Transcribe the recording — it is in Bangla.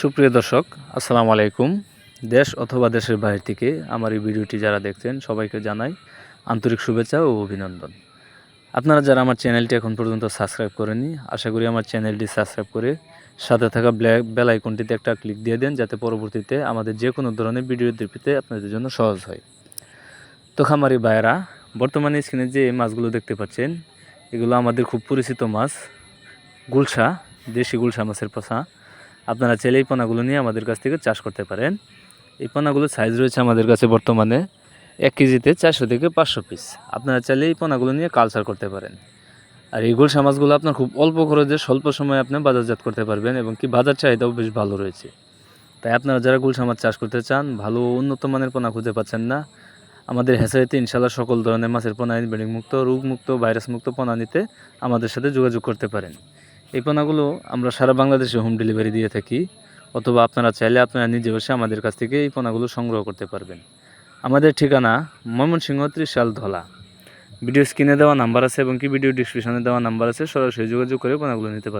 সুপ্রিয় দর্শক, আসসালামু আলাইকুম। দেশ অথবা দেশের বাইরে থেকে আমার এই ভিডিওটি যারা দেখছেন, সবাইকে জানাই আন্তরিক শুভেচ্ছা ও অভিনন্দন। আপনারা যারা আমার চ্যানেলটি এখন পর্যন্ত সাবস্ক্রাইব করেনি আশা করি আমার চ্যানেলটি সাবস্ক্রাইব করে সাথে থাকা ব্ল্যাক বেল আইকনটিতে একটা ক্লিক দিয়ে দেন, যাতে পরবর্তীতে আমাদের যে কোনো ধরনের ভিডিও পেতে আপনাদের জন্য সহজ হয়। তো খামারি ভাইয়েরা, বর্তমানে স্ক্রিনে যে মাছগুলো দেখতে পাচ্ছেন, এগুলো আমাদের খুব পরিচিত মাছ, গুলশা, দেশি গুলশা মাছের পোষা আপনারা চাইলে এই পোনাগুলো নিয়ে আমাদের কাছ থেকে চাষ করতে পারেন। এই পোনাগুলোর সাইজ রয়েছে আমাদের কাছে বর্তমানে এক কেজিতে চারশো থেকে পাঁচশো পিস আপনারা চাইলে এই পোনাগুলো নিয়ে কালচার করতে পারেন। আর এই গুলশা মাছগুলো আপনার খুব অল্প খরচে স্বল্প সময়ে আপনি বাজারজাত করতে পারবেন এবং কি বাজার চাহিদাও বেশ ভালো রয়েছে। তাই আপনারা যারা গুলশা মাছ চাষ করতে চান, ভালো উন্নত মানের পোনা খুঁজে পাচ্ছেন না, আমাদের হেসারিতে ইনশাল্লাহ সকল ধরনের মাছের পোনা ব্যাডিং মুক্ত রোগ মুক্ত ভাইরাস মুক্ত পোনা নিতে আমাদের সাথে যোগাযোগ করতে পারেন। এই পোনাগুলো আমরা সারা বাংলাদেশে হোম ডেলিভারি দিয়ে থাকি। অথবা আপনারা চাইলে আপনারা নিজে বসে আমাদের কাছ থেকে এই পোনাগুলো সংগ্রহ করতে পারবেন। আমাদের ঠিকানা ময়মনসিংহ ত্রিশাল ধলা। ভিডিও স্ক্রিনে দেওয়া নাম্বার আছে এবং কি ভিডিও ডিসক্রিপশনে দেওয়া নাম্বার আছে, সরাসরি যোগাযোগ করে পোনাগুলো নিতে পারেন